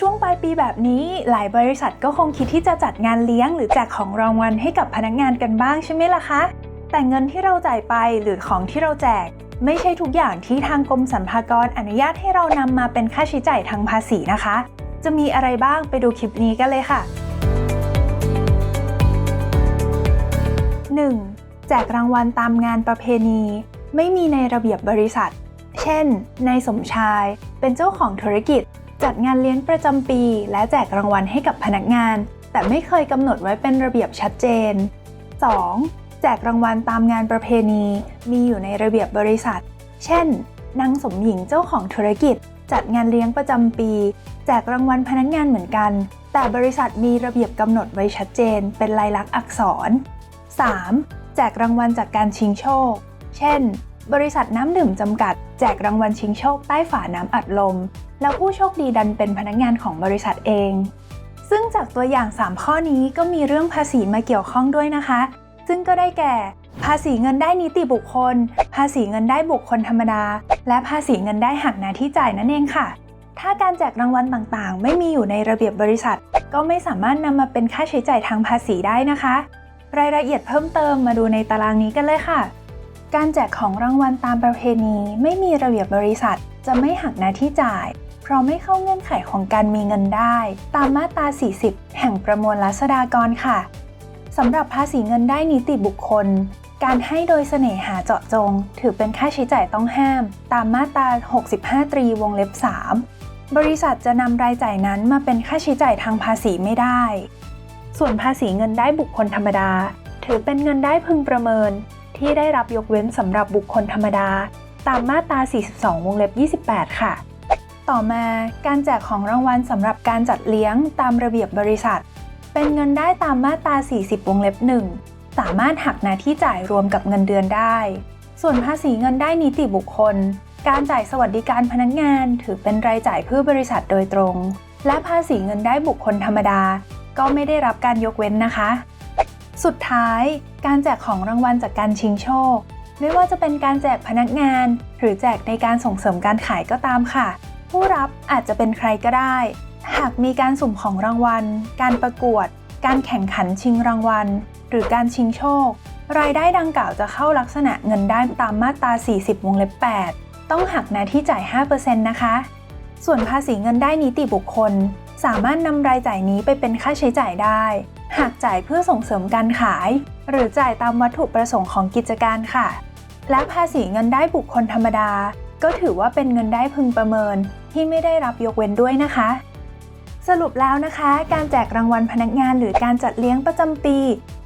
ช่วงปลายปีแบบนี้หลายบริษัทก็คงคิดที่จะจัดงานเลี้ยง หรือแจกของรางวัลให้กับพนักงานกันบ้างใช่ไหมล่ะคะ แต่เงินที่เราจ่ายไปหรือของที่เราแจก ไม่ใช่ทุกอย่างที่ทางกรมสรรพากรอนุญาตให้เรานำมาเป็นค่าใช้จ่ายทางภาษีนะคะ จะมีอะไรบ้างไปดูคลิปนี้กันเลยค่ะ 1. แจกรางวัลตามงานประเพณี ไม่มีในระเบียบบริษัท เช่นนายสมชาย เป็นเจ้าของธุรกิจ จัดงานเลี้ยงประจำปี และแจกรางวัลให้กับพนักงาน แต่ไม่เคยกำหนดไว้เป็นระเบียบชัดเจน 2. แจกรางวัลตามงานประเพณี มีอยู่ในระเบียบบริษัท เช่น นางสมหญิงเจ้าของธุรกิจ จัดงานเลี้ยงประจำปี แจกรางวัลพนักงานเหมือนกัน แต่บริษัทมีระเบียบกำหนดไว้ชัดเจน เป็นลายลักษณ์อักษร 3. แจกรางวัลจากการชิงโชค เช่น บริษัทน้ำดื่มจำกัด แจกรางวัลชิงโชคใต้ฝาน้ำอัดลม แล้วผู้โชคดีดันเป็นพนักงานของบริษัทเอง ซึ่งจากตัวอย่าง 3 ข้อนี้ก็มีเรื่องภาษีมาเกี่ยวข้องด้วยนะคะ ซึ่งก็ได้แก่ ภาษีเงินได้นิติบุคคล ภาษีเงินได้บุคคลธรรมดา และภาษีเงินได้หักหน้าที่จ่ายนั่นเองค่ะ ถ้าการแจกรางวัลต่างๆ ไม่มีอยู่ในระเบียบบริษัท ก็ไม่สามารถนำมาเป็นค่าใช้จ่ายทางภาษีได้นะคะ รายละเอียดเพิ่มเติมมาดูในตารางนี้กันเลยค่ะ การแจกของรางวัลตามประเพณีไม่มีระเบียบบริษัทจะไม่หักหน้าที่จ่าย เพราะไม่เข้าเงื่อนไขของการมีเงินได้ ตามมาตรา 40 แห่งประมวลรัษฎากรค่ะสำหรับภาษีเงินได้นิติบุคคล การให้โดยเสน่หาเจาะจง ถือเป็นค่าใช้จ่ายต้องห้าม ตามมาตรา 65 ตรีวงเล็บ 3 บริษัทจะนำรายจ่ายนั้นมาเป็นค่าใช้จ่ายทางภาษีไม่ได้ ส่วนภาษีเงินได้บุคคลธรรมดา ถือเป็นเงินได้พึงประเมิน ที่ได้รับยกเว้นสำหรับบุคคลธรรมดา ตามมาตรา 42 วงเล็บ 28 ค่ะ ต่อมาการแจกของรางวัลสำหรับการจัดเลี้ยงตามระเบียบบริษัท เป็นเงินได้ตามมาตรา 40 วงเล็บ 1 สามารถหักหน้าที่จ่ายรวมกับเงินเดือนได้ ส่วนภาษีเงินได้นิติบุคคล การจ่ายสวัสดิการพนักงาน ถือเป็นรายจ่ายเพื่อบริษัทโดยตรง และภาษีเงินได้บุคคลธรรมดา ก็ไม่ได้รับการยกเว้นนะคะ สุดท้าย การแจกของรางวัลจากการชิงโชค ไม่ว่าจะเป็นการแจกพนักงาน หรือแจกในการส่งเสริมการขายก็ตามค่ะ ผู้รับอาจจะเป็นใครก็ได้ หากมีการสุ่มของรางวัล การประกวด การแข่งขันชิงรางวัล หรือการชิงโชค รายได้ดังกล่าวจะเข้าลักษณะเงินได้ตามมาตรา 40 วงเล็บ 8 ต้องหักหน้าที่จ่าย 5%นะคะ ส่วนภาษีเงินได้นิติบุคคล สามารถนำรายจ่ายนี้ไปเป็นค่าใช้จ่ายได้ หากจ่ายเพื่อส่งเสริมการขาย หรือจ่ายตามวัตถุประสงค์ของกิจการค่ะ และภาษีเงินได้บุคคลธรรมดา ก็ถือว่าเป็นเงินได้พึงประเมินที่ไม่ได้รับยกเว้นด้วยนะคะ สรุปแล้วนะคะ การแจกรางวัลพนักงานหรือการจัดเลี้ยงประจำปี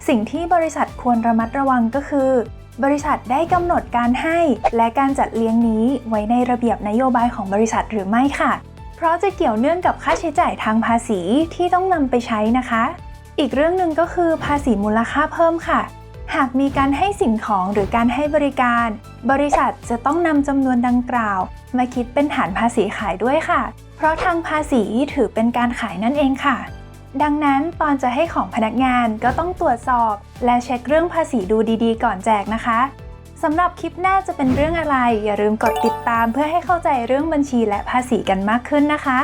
สิ่งที่บริษัทควรระมัดระวังก็คือ บริษัทได้กำหนดการให้และการจัดเลี้ยงนี้ไว้ในระเบียบนโยบายของบริษัทหรือไม่ค่ะ เพราะจะเกี่ยวเนื่องกับค่าใช้จ่ายทางภาษีที่ต้องนำไปใช้นะคะ อีกเรื่องหนึ่งก็คือภาษีมูลค่าเพิ่มค่ะ หากมีการให้สิ่งของหรือการให้บริการ บริษัทจะต้องนำจำนวนดังกล่าว มาคิดเป็นฐานภาษีขายด้วยค่ะ เพราะทางภาษีถือเป็นการขายนั่นเองค่ะ ดังนั้นตอนจะให้ของพนักงานก็ต้องตรวจสอบ และเช็คเรื่องภาษีดูดีๆ ก่อนแจกนะคะสำหรับคลิปหน้าจะเป็นเรื่องอะไร อย่าลืมกดติดตามเพื่อให้เข้าใจเรื่องบัญชีและภาษีกันมากขึ้นนะคะ